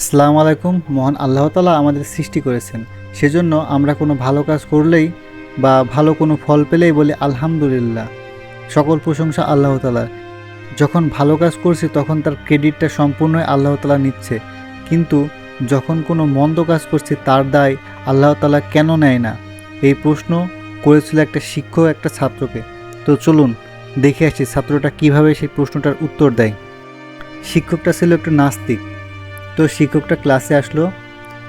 আসসালামু আলাইকুম। মহান আল্লাহ তালা আমাদের সৃষ্টি করেছেন। সেজন্য আমরা কোনো ভালো কাজ করলেই বা ভালো কোনো ফল পেলেই বলি আলহামদুলিল্লাহ। সকল প্রশংসা আল্লাহ তালার যখন ভালো কাজ করছি তখন তার ক্রেডিটটা সম্পূর্ণই আল্লাহ তালা নিচ্ছে। কিন্তু যখন কোনো মন্দ কাজ করছি তার দায় আল্লাহ তালা কেন নেয় না? এই প্রশ্ন করেছিল একটা শিক্ষক একটা ছাত্রকে। তো চলুন দেখে আসি ছাত্রটা কীভাবে সেই প্রশ্নটার উত্তর দেয়। শিক্ষকটা ছিল একটু নাস্তিক। তো শিক্ষকটা ক্লাসে আসলো।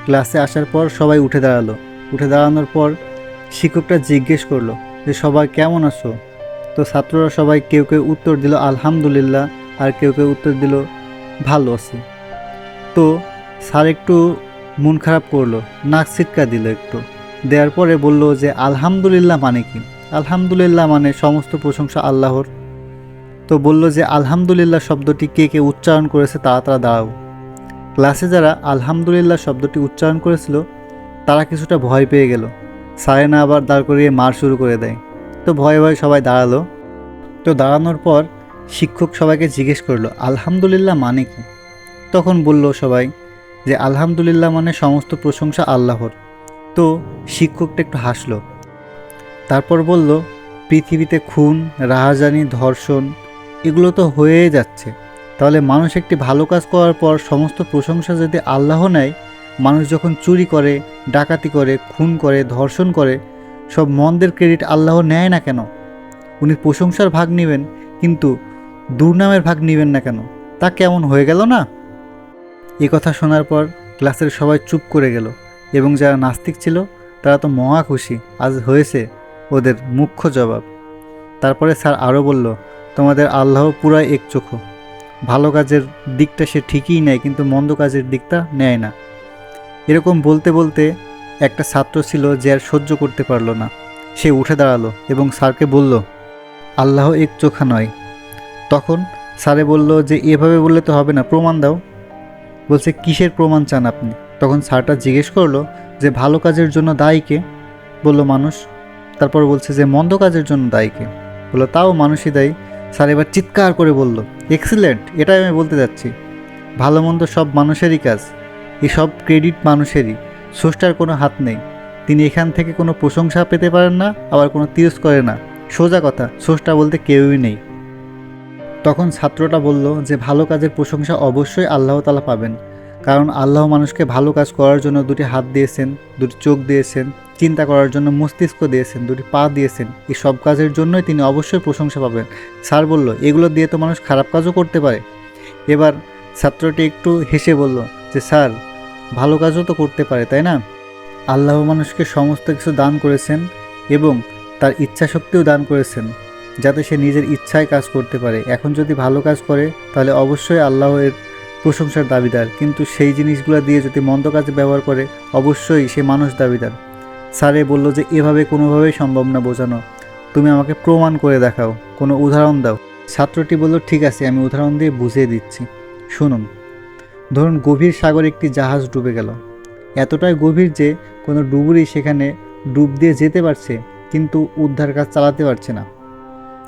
ক্লাসে আসার পর সবাই উঠে দাঁড়াল। উঠে দাঁড়ানোর পর শিক্ষকটা জিজ্ঞেস করল যে, সবাই কেমন আছো? তো ছাত্ররা সবাই কেউ কেউ উত্তর দিল, আলহামদুলিল্লাহ। আর কেউ কেউ উত্তর দিল, ভালো আছি। তো স্যার একটু মন খারাপ করল, নাক ছিটকা দিল একটু। দেওয়ার পরে বলল যে, আলহামদুলিল্লাহ মানে কি? আলহামদুলিল্লাহ মানে সমস্ত প্রশংসা আল্লাহর। তো বলল যে, আলহামদুলিল্লাহ শব্দটি কে কে উচ্চারণ করেছে তারা তারা দাঁড়াও। ক্লাসে যারা আলহামদুলিল্লাহ শব্দটি উচ্চারণ করেছিল, তারা কিছুটা ভয় পেয়ে গেল। সারে না আবার দাঁড় করিয়ে মার শুরু করে দেয়। তো ভয়ে ভয়ে সবাই দাঁড়াল। তো দাঁড়ানোর পর শিক্ষক সবাইকে জিজ্ঞেস করল, আলহামদুলিল্লাহ মানে কি? তখন বলল সবাই যে, আলহামদুলিল্লাহ মানে সমস্ত প্রশংসা আল্লাহর। তো শিক্ষকটা একটু হাসলো। তারপর বলল, পৃথিবীতে খুন, রাহাজানি, ধর্ষণ, এগুলো তো হয়েই যাচ্ছে। তাহলে মানুষ একটি ভালো কাজ করার পর সমস্ত প্রশংসা যদি আল্লাহ নেয়, মানুষ যখন চুরি করে, ডাকাতি করে, খুন করে, ধর্ষণ করে, সব মন্দের ক্রেডিট আল্লাহ নেয় না কেন? উনি প্রশংসার ভাগ নেবেন, কিন্তু দুর্নামের ভাগ নেবেন না কেন? তা কেমন হয়ে গেল না? এ কথা শোনার পর ক্লাসের সবাই চুপ করে গেল এবং যারা নাস্তিক ছিল, তারা তো মহা খুশি, আজ হয়েছে ওদের মুখ্য জবাব। তারপরে স্যার আরও বলল, তোমাদের আল্লাহ পুরাই এক চোখো ভালো কাজের দিকটা সে ঠিকই নেয়, কিন্তু মন্দ কাজের দিকটা নেয় না। এরকম বলতে বলতে একটা ছাত্র ছিল যে আর সহ্য করতে পারল না। সে উঠে দাঁড়াল এবং স্যারকে বলল, আল্লাহ এক চোখা নয়। তখন স্যারে বলল যে, এভাবে বললে তো হবে না, প্রমাণ দাও। বলছে, কিসের প্রমাণ চান আপনি? তখন স্যারটা জিজ্ঞেস করল যে, ভালো কাজের জন্য দায়ী কে? বলল, মানুষ। তারপর বলছে যে, মন্দ কাজের জন্য দায়ী কে? বলল, তাও মানুষই দায়ী। স্যার এবার চিৎকার করে বলল এক্সিলেন্ট এটাই আমি বলতে যাচ্ছি। ভালো মন্দ সব মানুষেরই কাজ এসব ক্রেডিট মানুষেরই। স্রষ্টার কোনো হাত নেই। তিনি এখান থেকে কোনো প্রশংসা পেতে পারেন না, আবার কোনো তিরস্করে না। সোজা কথা, স্রষ্টা বলতে কেউই নেই। তখন ছাত্রটা বলল যে, ভালো কাজের প্রশংসা অবশ্যই আল্লাহ তালা পাবেন। কারণ আল্লাহ মানুষকে ভালো কাজ করার জন্য দুটি হাত দিয়েছেন, দুটি চোখ দিয়েছেন চিন্তা করার জন্য মস্তিষ্ক দিয়েছেন, দুটি পা দিয়েছেন। এই সব কাজের জন্যই তিনি অবশ্যই প্রশংসা পাবেন। স্যার বলল, এগুলো দিয়ে তো মানুষ খারাপ কাজও করতে পারে। এবার ছাত্রটি একটু হেসে বলল, যে স্যার, ভালো কাজও তো করতে পারে, তাই না? আল্লাহ মানুষকে সমস্ত কিছু দান করেছেন এবং তার ইচ্ছা শক্তিও দান করেছেন, যাতে সে নিজের ইচ্ছায় কাজ করতে পারে। এখন যদি ভালো কাজ করে, তাহলে অবশ্যই আল্লাহ এর প্রশংসার দাবিদার। কিন্তু সেই জিনিসগুলো দিয়ে যদি মন্দ কাজে ব্যবহার করে, অবশ্যই সে মানুষ দাবিদার। স্যারে বলল যে এভাবে কোনোভাবেই সম্ভব না বোঝানো। তুমি আমাকে প্রমাণ করে দেখাও, কোনো উদাহরণ দাও। ছাত্রটি বলল, ঠিক আছে, আমি উদাহরণ দিয়ে বুঝিয়ে দিচ্ছি। শুনুন, ধরুন গভীর সাগরে একটি জাহাজ ডুবে গেল। এতটাই গভীর যে কোনো ডুবুরি সেখানে ডুব দিয়ে যেতে পারছে, কিন্তু উদ্ধার কাজ চালাতে পারছে না।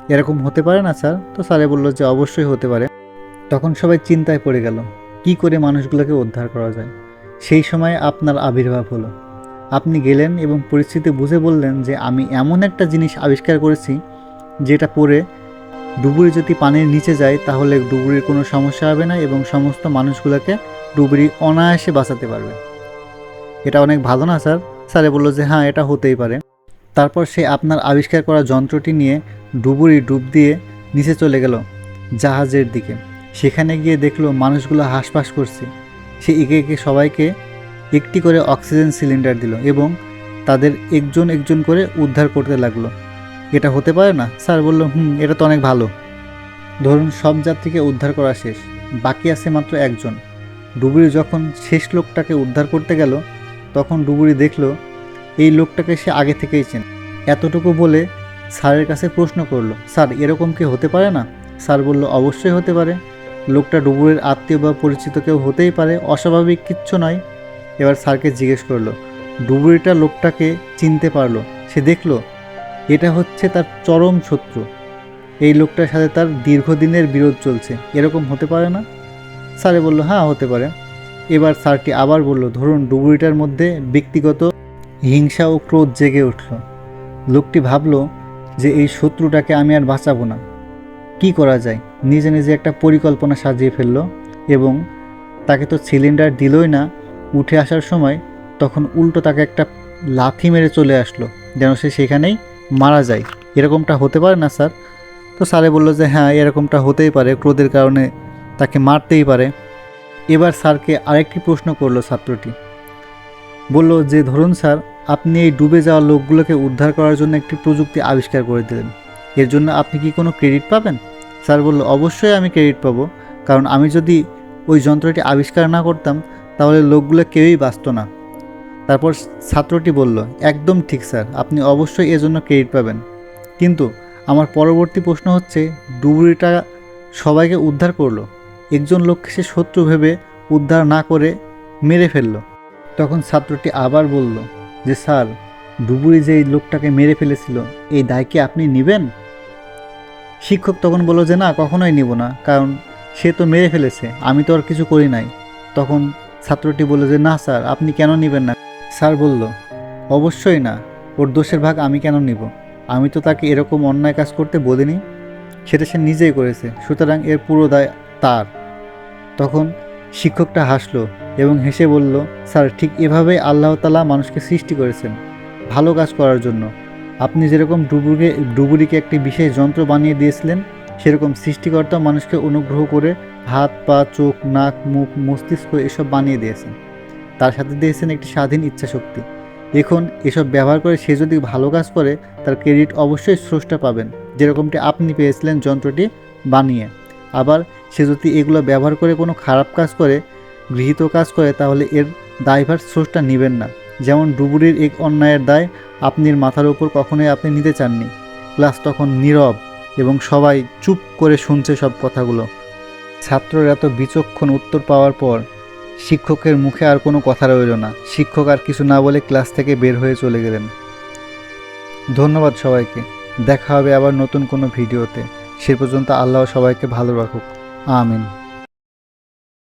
এরকম হতে পারে না, স্যার? তো স্যারে বলল যে, অবশ্যই হতে পারে। তখন সবাই চিন্তায় পড়ে গেল, কি করে মানুষগুলোকে উদ্ধার করা যায়? সেই সময় আপনার আবির্ভাব হলো। আপনি গেলেন এবং পরিস্থিতি বুঝে বললেন যে আমি এমন একটা জিনিস আবিষ্কার করেছি যেটা পরে ডুবুরি যদি পানির নিচে যায়, তাহলে ডুবুরির কোনো সমস্যা হবে না এবং সমস্ত মানুষগুলোকে ডুবুরি অনায়াসে বাঁচাতে পারবে। এটা অনেক ভালো না, স্যার? স্যারে বলল যে হ্যাঁ এটা হতেই পারে। তারপর সে আপনার আবিষ্কার করা যন্ত্রটি নিয়ে ডুবুরি ডুব দিয়ে নিচে চলে গেল জাহাজের দিকে। সেখানে গিয়ে দেখল, মানুষগুলো হাঁসফাঁস করছে। সে একে একে সবাইকে একটি করে অক্সিজেন সিলিন্ডার দিল এবং তাদের একজন একজন করে উদ্ধার করতে লাগল। এটা হতে পারে না? স্যার বলল, হুম, এটা তো অনেক ভালো। ধরুন, সব যাত্রীকে উদ্ধার করা শেষ। বাকি আছে মাত্র একজন। ডুবুরি যখন শেষ লোকটাকে উদ্ধার করতে গেল, তখন ডুবুরি দেখল, এই লোকটাকে সে আগে থেকেই চেন। এতটুকু বলে স্যারের কাছে প্রশ্ন করল, স্যার, এরকম কি হতে পারে না? স্যার বলল, অবশ্যই হতে পারে। লোকটা ডুবুরের আত্মীয় বা পরিচিত কেউ হতেই পারে, অস্বাভাবিক কিচ্ছু নয়। এবার স্যারকে জিজ্ঞেস করল, ডুবুরিটা লোকটাকে চিনতে পারল? সে দেখল? এটা হচ্ছে তার চরম শত্রু। এই লোকটার সাথে তার দীর্ঘদিনের বিরোধ চলছে। এরকম হতে পারে না? স্যারে বলল হ্যাঁ হতে পারে। এবার স্যারটি আবার বলল, ধরুন, ডুবুরিটার মধ্যে ব্যক্তিগত হিংসা ও ক্রোধ জেগে উঠল। লোকটি ভাবলো যে এই শত্রুটাকে আমি আর বাঁচাবো না। কি করা যায়? নিজে নিজে একটা পরিকল্পনা সাজিয়ে ফেলল এবং তাকে তো সিলিন্ডার দিলই না উঠে আসার সময় তখন উল্টো তাকে একটা লাথি মেরে চলে আসলো, যেন সে সেখানেই মারা যায়। এরকমটা হতে পারে না, স্যার? তো স্যারে বলল যে হ্যাঁ এরকমটা হতেই পারে, ক্রোধের কারণে তাকে মারতেই পারে। এবার স্যারকে আরেকটি প্রশ্ন করল ছাত্রটি। বলল যে, ধরুন স্যার, আপনি এই ডুবে যাওয়া লোকগুলোকে উদ্ধার করার জন্য একটি প্রযুক্তি আবিষ্কার করে দিলেন। এর জন্য আপনি কি কোনো ক্রেডিট পাবেন? স্যার বলল, অবশ্যই আমি ক্রেডিট পাবো, কারণ আমি যদি ওই যন্ত্রটি আবিষ্কার না করতাম তাহলে লোকগুলো কেউই বাঁচত না। তারপর ছাত্রটি বলল, একদম ঠিক স্যার, আপনি অবশ্যই এজন্য ক্রেডিট পাবেন। কিন্তু আমার পরবর্তী প্রশ্ন হচ্ছে, ডুবুরিটা সবাইকে উদ্ধার করল? একজন লোককে সে শত্রু ভেবে উদ্ধার না করে মেরে ফেলল? তখন ছাত্রটি আবার বলল, যে স্যার, ডুবুরি যে এই লোকটাকে মেরে ফেলেছিল, এই দায় কি আপনি নেবেন? শিক্ষক তখন বলল, যে না, কখনোই নিব না, কারণ সে তো মেরে ফেলেছে, আমি তো আর কিছু করি নাই। তখন ছাত্রটি বলল যে, না, স্যার, আপনি কেন নেবেন না? স্যার বলল, অবশ্যই না, ওর দোষের ভাগ আমি কেন নিব? আমি তো তাকে এরকম অন্যায় কাজ করতে বলিনি। সেটা সে নিজেই করেছে, সুতরাং এর পুরো দায় তার। তখন শিক্ষকটা হাসলো এবং হেসে বলল, স্যার, ঠিক এভাবেই আল্লাহ তালা মানুষকে সৃষ্টি করেছেন, ভালো কাজ করার জন্য। আপনি যেরকম ডুবুরিকে ডুবুরিকে একটি বিশেষ যন্ত্র বানিয়ে দিয়েছিলেন, সেরকম সৃষ্টিকর্তা মানুষকে অনুগ্রহ করে হাত, পা, চোখ, নাক, মুখ, মস্তিষ্ক এসব বানিয়ে দিয়েছেন। তার সাথে দিয়েছেন একটি স্বাধীন ইচ্ছাশক্তি। এখন এসব ব্যবহার করে সে যদি ভালো কাজ করে, তার ক্রেডিট অবশ্যই স্রষ্টা পাবেন। যেরকমটি আপনি পেয়েছিলেন যন্ত্রটি বানিয়ে। আবার সে যদি এগুলো ব্যবহার করে কোনো খারাপ কাজ করে, গৃহীত কাজ করে, তাহলে এর দায়ভার স্রষ্টা নেবেন না। যেমন ডুবুরির এক অন্যায়ের দায় আপনার মাথার উপর কখনোই আপনি নিতে চাননি। ক্লাস তখন নীরব এবং সবাই চুপ করে শুনছে সব কথাগুলো। ছাত্ররা এত বিচক্ষণ উত্তর পাওয়ার পর শিক্ষকের মুখে আর কোনো কথা রইল না। শিক্ষক আর কিছু না বলে ক্লাস থেকে বের হয়ে চলে গেলেন। ধন্যবাদ সবাইকে। দেখা হবে আবার নতুন কোনো ভিডিওতে। সে পর্যন্ত আল্লাহ সবাইকে ভালো রাখুক। আমিন।